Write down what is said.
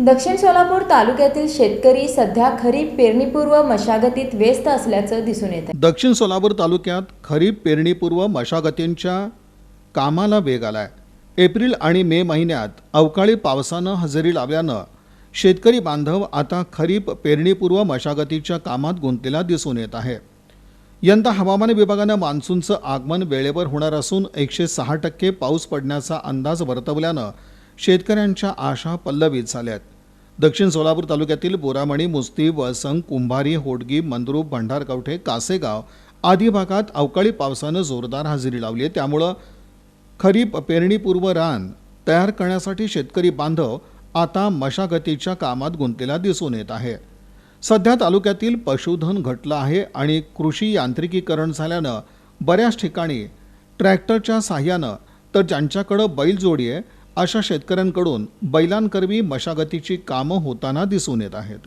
दक्षिण सोलापूर तालुक्यातील शेतकरी सध्या खरीप पेरणीपूर्व मशागतीत व्यस्त असल्याचं दिसून येत आहे दक्षिण सोलापूर तालुक्यात खरीप पेरणीपूर्व मशागतींच्या कामाला वेग आलाय. एप्रिल आणि मे महिन्यात अवकाळी पावसानं हजेरी लावल्यानं शेतकरी बांधव आता खरीप पेरणीपूर्व मशागतीच्या कामात गुंतलेला दिसून येत आहे. यंदा हवामान विभागानं मान्सूनचं आगमन वेळेवर होणार असून एकशे सहा टक्के पाऊस पडण्याचा अंदाज वर्तवल्यानं शेतकऱ्यांच्या आशा पल्लवित झाल्यात. दक्षिण सोलापूर तालुक्यातील बोरामणी मुस्ती वळसंग कुंभारी होडगी मंद्रूप भंडारकवठे कासेगाव आदी भागात अवकाळी पावसानं जोरदार हजेरी लावली आहे. त्यामुळं खरीप पेरणीपूर्व रान तयार करण्यासाठी शेतकरी बांधव आता मशागतीच्या कामात गुंतलेला दिसून येत आहे. सध्या तालुक्यातील पशुधन घटलं आहे आणि कृषी यांत्रिकीकरण झाल्यानं बऱ्याच ठिकाणी ट्रॅक्टरच्या साह्यानं तर ज्यांच्याकडं बैलजोडी आहे अशा शेतकऱ्यांकडून बैलांकरवी मशागतीची कामं होताना दिसून येत आहेत.